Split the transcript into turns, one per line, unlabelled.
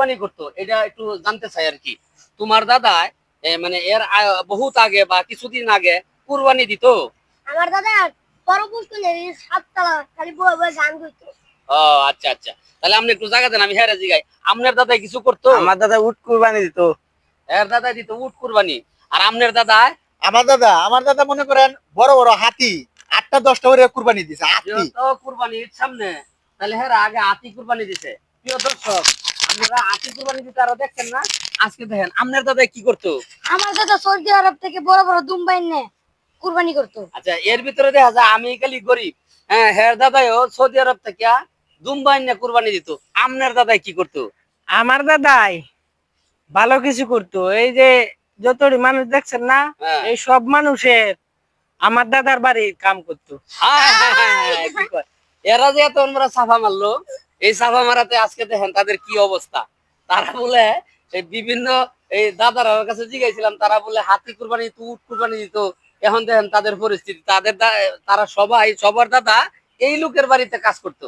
কুরবানি করতো এটা একটু জানতে চাই আর কি। তোমার দাদা মানে এর বহুত আগে বা কিছুদিন আগে কুরবানি দিত?
আমার দাদা সাততলা খালি বয়ে বয়ে গান করতো
ও আচ্ছা আচ্ছা। তাহলে আপনি একটু জায়গা দেন আমি হেরে জিগাই। আপনার দাদা কিছু করতো?
আমার দাদা উট কুরবানি দিত।
এর দাদা দিত উট কুরবানি। আর আপনার দাদা
আমার দাদা আমার দাদা মনে করেন বড় বড় হাতি আটটা দশটা করে কুরবানি দিছে হাতি।
তো কুরবানির সামনে। তাহলে হ্যাঁ আগে আতি কুরবানি দিছে। প্রিয় দর্শক আপনারা আতি কুরবানি দিতে আরও দেখছেন না? আজকে দেখেন আপনার দাদা কি করতো?
আমার দাদা সৌদি আরব থেকে বড় বড় দুম্বাই নে কুরবানি করতো।
আচ্ছা এর ভিতরে দেখা যায় আমি খালি গরিব। হ্যাঁ দাদাও সৌদি আরব থেকে দুম্বাই না কুরবানি দিত। আপনার দাদাই কি করতো?
আমার দাদাই ভালো কিছু করতো। এই যে যতটি মানুষ দেখছেন না
হ্যাঁ।
এই সব মানুষের আমার দাদার বাড়ির কাম করতো।
হায়? এরা যে এত আমরা সাফা মারলো এই সাফা মারাতে আজকে দেখেন তাদের কি অবস্থা। তারা বলে, এই বিভিন্ন এই দাদার কাছে জিজ্ঞাসিলাম তারা বলে, হাতি কুরবানি দিত উট কুরবানি দিত। এখন দেখেন তাদের পরিস্থিতি। তাদের তারা সবাই, সবার দাদা এই লোকের বাড়িতে কাজ করতো।